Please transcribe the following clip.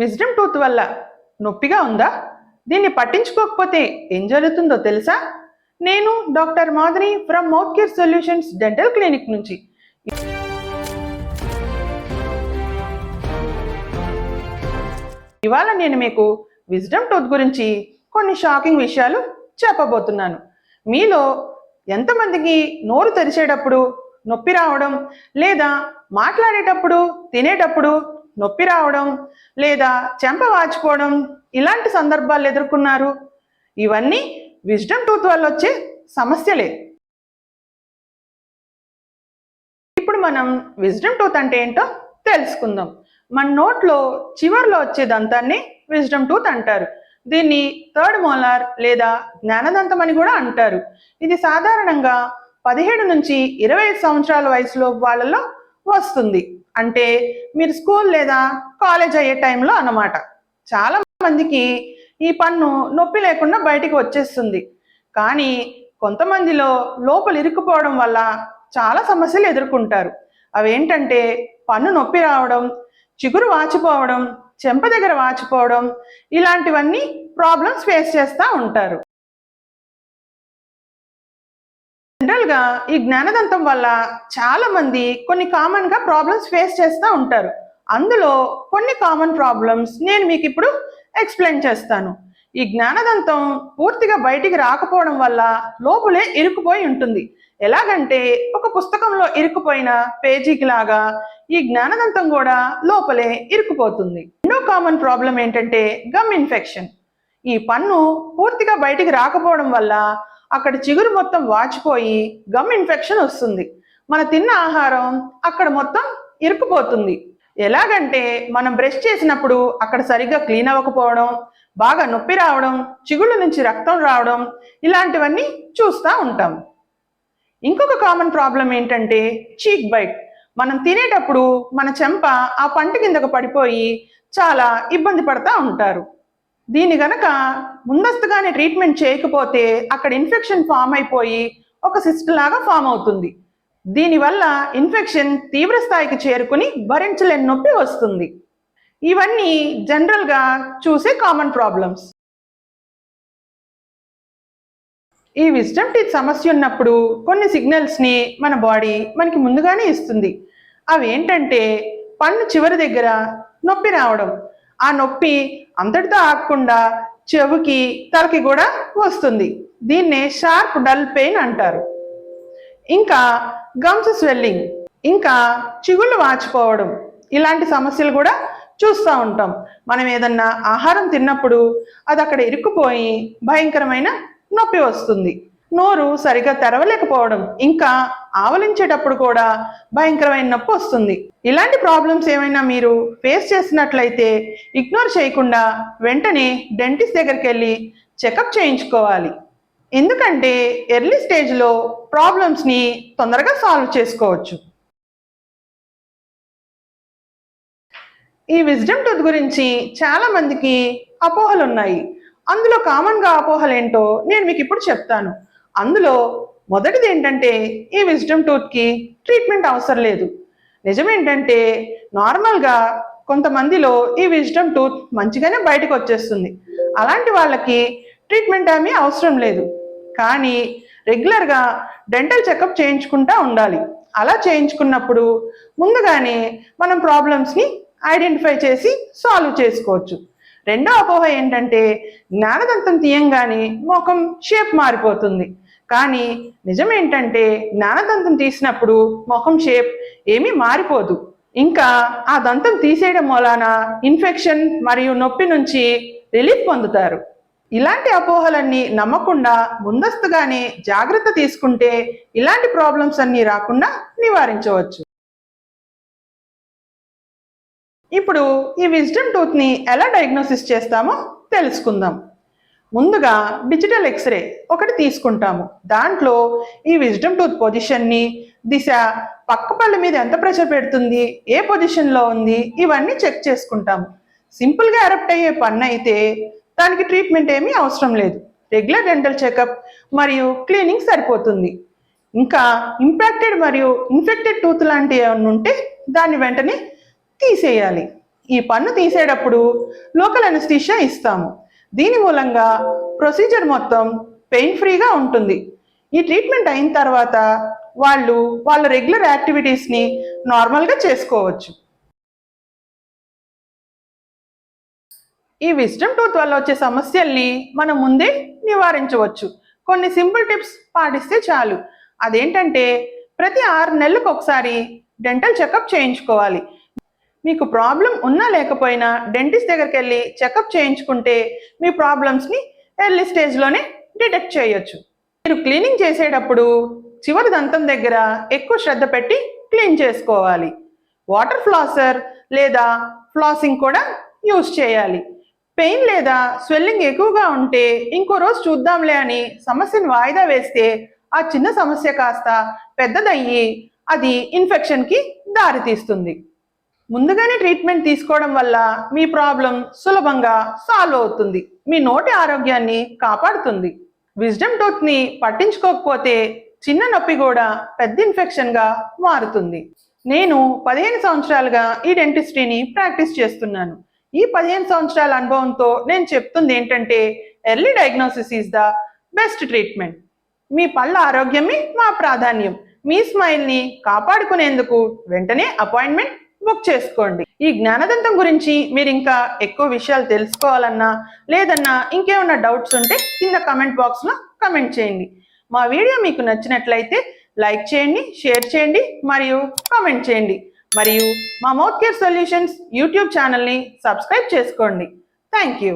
Wisdom tooth వల్ల నొప్పిగా ఉందా? దీన్ని పట్టించుకోకపోతే ఏం జరుగుతుందో తెలుసా? నేను doctor Madhuri from mouth care solutions dental clinic నుంచి. ఇవాళ నేను మీకు విజ్డమ్ టూత్ గురించి కొన్ని షాకింగ్ విషయాలు చెప్పబోతున్నాను. మీలో ఎంతమందికి నోరు తెరిచేటప్పుడు నొప్పి రావడం లేదా మాట్లాడేటప్పుడు తినేటప్పుడు నొప్పి రావడం లేదా చెంప వాచిపోవడం ఇలాంటి సందర్భాలు ఎదుర్కొన్నారు. ఇవన్నీ విజ్డమ్ టూత్ వల్ల వచ్చే సమస్యలే. ఇప్పుడు మనం విజ్డమ్ టూత్ అంటే ఏంటో తెలుసుకుందాం. మన నోట్లో చివర్లో వచ్చే దంతాన్ని విజ్డమ్ టూత్ అంటారు. దీన్ని థర్డ్ మోలార్ లేదా జ్ఞానదంతం అని కూడా అంటారు. ఇది సాధారణంగా పదిహేడు నుంచి ఇరవై ఐదు సంవత్సరాల వయసులో వాళ్ళలో వస్తుంది. అంటే మీరు స్కూల్ లేదా కాలేజ్ అయ్యే టైంలో అన్నమాట. చాలా మందికి ఈ పన్ను నొప్పి లేకుండా బయటికి వచ్చేస్తుంది. కానీ కొంతమందిలో లోపల ఇరుక్కుపోవడం వల్ల చాలా సమస్యలు ఎదుర్కొంటారు. అవేంటంటే పన్ను నొప్పి రావడం చిగురు వాచిపోవడం చెంప దగ్గర వాచిపోవడం ఇలాంటివన్నీ ప్రాబ్లమ్స్ ఫేస్ చేస్తూ ఉంటారు. జనరల్గా ఈ జ్ఞానదంతం వల్ల చాలామంది కొన్ని కామన్గా ప్రాబ్లమ్స్ ఫేస్ చేస్తూ ఉంటారు. అందులో కొన్ని కామన్ ప్రాబ్లమ్స్ నేను మీకు ఇప్పుడు ఎక్స్ప్లెయిన్ చేస్తాను. ఈ జ్ఞానదంతం పూర్తిగా బయటికి రాకపోవడం వల్ల లోపలే ఇరుక్కుపోయి ఉంటుంది. ఎలాగంటే ఒక పుస్తకంలో ఇరుక్కుపోయిన పేజీకి లాగా ఈ జ్ఞానదంతం కూడా లోపలే ఇరుక్కుపోతుంది. ఎన్నో కామన్ ప్రాబ్లం ఏంటంటే గమ్ ఇన్ఫెక్షన్ ఈ పన్ను పూర్తిగా బయటికి రాకపోవడం వల్ల అక్కడ చిగురు మొత్తం వాచిపోయి గమ్ ఇన్ఫెక్షన్ వస్తుంది. మన తిన్న ఆహారం అక్కడ మొత్తం ఇరుక్కుపోతుంది. ఎలాగంటే మనం బ్రష్ చేసినప్పుడు అక్కడ సరిగ్గా క్లీన్ అవ్వకపోవడం బాగా నొప్పి రావడం చిగుళ్ళ నుంచి రక్తం రావడం ఇలాంటివన్నీ చూస్తూ ఉంటాం. ఇంకొక కామన్ ప్రాబ్లం ఏంటంటే చీక్ బైట్ మనం తినేటప్పుడు మన చెంప ఆ పంట కిందకు పడిపోయి చాలా ఇబ్బంది పడతా ఉంటారు. దీని గనక ముందస్తుగానే ట్రీట్మెంట్ చేయకపోతే అక్కడ ఇన్ఫెక్షన్ ఫామ్ అయిపోయి ఒక సిస్ట్ లాగా ఫామ్ అవుతుంది. దీనివల్ల ఇన్ఫెక్షన్ తీవ్ర స్థాయికి చేరుకుని భరించలేని నొప్పి వస్తుంది. ఇవన్నీ జనరల్గా చూసే కామన్ ప్రాబ్లమ్స్ ఈ విజ్డమ్ టీత్ సమస్య ఉన్నప్పుడు కొన్ని సిగ్నల్స్ని మన బాడీ మనకి ముందుగానే ఇస్తుంది. అవి ఏంటంటే పన్ను చివరి దగ్గర నొప్పి రావడం ఆ నొప్పి అంతటితో ఆగకుండా చెవుకి తలకి కూడా వస్తుంది. దీన్నే షార్ప్ డల్ పెయిన్ అంటారు. ఇంకా గమ్స్ స్వెల్లింగ్ ఇంకా చిగుళ్ళు వాచిపోవడం ఇలాంటి సమస్యలు కూడా చూస్తూ ఉంటాం. మనం ఏదన్నా ఆహారం తిన్నప్పుడు అది అక్కడ ఇరుక్కుపోయి భయంకరమైన నొప్పి వస్తుంది. నోరు సరిగా తెరవలేకపోవడం ఇంకా ఆవలించేటప్పుడు కూడా భయంకరమైన నొప్పి వస్తుంది. ఇలాంటి ప్రాబ్లమ్స్ ఏమైనా మీరు ఫేస్ చేసినట్లయితే ఇగ్నోర్ చేయకుండా వెంటనే డెంటిస్ట్ దగ్గరికి వెళ్ళి చెకప్ చేయించుకోవాలి. ఎందుకంటే ఎర్లీ స్టేజ్లో ప్రాబ్లమ్స్ని తొందరగా సాల్వ్ చేసుకోవచ్చు. ఈ విజ్డమ్ టూత్ గురించి చాలా మందికి అపోహలు ఉన్నాయి అందులో కామన్గా అపోహలు ఏంటో నేను మీకు ఇప్పుడు చెప్తాను. అందులో మొదటిది ఏంటంటే ఈ విజ్డమ్ టూత్కి ట్రీట్మెంట్ అవసరం లేదు. నిజమేంటంటే నార్మల్గా కొంతమందిలో ఈ విజ్డమ్ టూత్ మంచిగానే బయటకు వచ్చేస్తుంది. అలాంటి వాళ్ళకి ట్రీట్మెంట్ ఏమీ అవసరం లేదు. కానీ రెగ్యులర్గా డెంటల్ చెకప్ చేయించుకుంటా ఉండాలి. అలా చేయించుకున్నప్పుడు ముందుగానే మనం ప్రాబ్లమ్స్ని ఐడెంటిఫై చేసి సాల్వ్ చేసుకోవచ్చు. రెండో అపోహ ఏంటంటే జ్ఞానదంతం తీయంగానే ముఖం షేప్ మారిపోతుంది. కానీ నిజం ఏంటంటే జ్ఞానదంతం తీసినప్పుడు ముఖం షేప్ ఏమీ మారిపోదు. ఇంకా ఆ దంతం తీసేయడం మూలాన ఇన్ఫెక్షన్ మరియు నొప్పి నుంచి రిలీఫ్ పొందుతారు. ఇలాంటి అపోహలన్నీ నమ్మకుండా ముందస్తుగానే జాగ్రత్త తీసుకుంటే ఇలాంటి ప్రాబ్లమ్స్ అన్నీ రాకుండా నివారించవచ్చు. ఇప్పుడు ఈ విజ్డమ్ టూత్ని ఎలా డయాగ్నోసిస్ చేస్తామో తెలుసుకుందాం. ముందుగా డిజిటల్ ఎక్స్రే ఒకటి తీసుకుంటాము. దాంట్లో ఈ విజ్డమ్ టూత్ పొజిషన్ని దిశ పక్క పళ్ళ మీద ఎంత ప్రెషర్ పెడుతుంది ఏ పొజిషన్లో ఉంది ఇవన్నీ చెక్ చేసుకుంటాము. సింపుల్గా ఎరప్ట్ అయ్యే పన్ను అయితే దానికి ట్రీట్మెంట్ ఏమీ అవసరం లేదు. రెగ్యులర్ డెంటల్ చెకప్ మరియు క్లీనింగ్ సరిపోతుంది. ఇంకా ఇంపాక్టెడ్ మరియు ఇన్ఫెక్టెడ్ టూత్ లాంటివి ఏమైనా ఉంటే దాన్ని వెంటనే తీసేయాలి. ఈ పన్ను తీసేటప్పుడు లోకల్ అనస్థీషియా ఇస్తాము. దీని మూలంగా ప్రొసీజర్ మొత్తం పెయిన్ ఫ్రీగా ఉంటుంది. ఈ ట్రీట్మెంట్ అయిన తర్వాత వాళ్ళు వాళ్ళ రెగ్యులర్ యాక్టివిటీస్ని నార్మల్గా చేసుకోవచ్చు. ఈ విజ్డమ్ టూత్ వల్ల వచ్చే సమస్యల్ని మనం ముందే నివారించవచ్చు. కొన్ని సింపుల్ టిప్స్ పాటిస్తే చాలు. అదేంటంటే ప్రతి ఆరు నెలలకు ఒకసారి డెంటల్ చెకప్ చేయించుకోవాలి. మీకు ప్రాబ్లం ఉన్నా లేకపోయినా డెంటిస్ట్ దగ్గరికి వెళ్ళి చెకప్ చేయించుకుంటే మీ ప్రాబ్లమ్స్ని ఎర్లీ స్టేజ్లోనే డిటెక్ట్ చేయొచ్చు. మీరు క్లీనింగ్ చేసేటప్పుడు చివరి దంతం దగ్గర ఎక్కువ శ్రద్ధ పెట్టి క్లీన్ చేసుకోవాలి. వాటర్ ఫ్లాసర్ లేదా ఫ్లాసింగ్ కూడా యూజ్ చేయాలి. పెయిన్ లేదా స్వెల్లింగ్ ఎక్కువగా ఉంటే ఇంకో రోజు చూద్దాంలే అని సమస్యను వాయిదా వేస్తే ఆ చిన్న సమస్య కాస్త పెద్దదయ్యి అది ఇన్ఫెక్షన్కి దారితీస్తుంది. ముందుగానే ట్రీట్మెంట్ తీసుకోవడం వల్ల మీ ప్రాబ్లం సులభంగా సాల్వ్ అవుతుంది. మీ నోటి ఆరోగ్యాన్ని కాపాడుతుంది. విజ్డమ్ టూత్ని పట్టించుకోకపోతే చిన్న నొప్పి కూడా పెద్ద ఇన్ఫెక్షన్గా మారుతుంది. నేను పదిహేను సంవత్సరాలుగా ఈ డెంటిస్ట్రీని ప్రాక్టీస్ చేస్తున్నాను. ఈ పదిహేను సంవత్సరాల అనుభవంతో నేను చెప్తుంది ఏంటంటే early diagnosis is the best treatment మీ పళ్ళ ఆరోగ్యమే మా ప్రాధాన్యం. మీ స్మైల్ని కాపాడుకునేందుకు వెంటనే అపాయింట్మెంట్ బుక్ చేసుకోండి. ఈ జ్ఞానదంతం గురించి మీరు ఇంకా ఎక్కువ విషయాలు తెలుసుకోవాలన్నా లేదన్నా ఇంకేమన్నా డౌట్స్ ఉంటే కింద కమెంట్ బాక్స్లో కమెంట్ చేయండి. మా వీడియో మీకు నచ్చినట్లయితే లైక్ చేయండి షేర్ చేయండి మరియు కామెంట్ చేయండి. మరియు మా మౌత్ కేర్ సొల్యూషన్స్ యూట్యూబ్ ఛానల్ని సబ్స్క్రైబ్ చేసుకోండి. Thank you.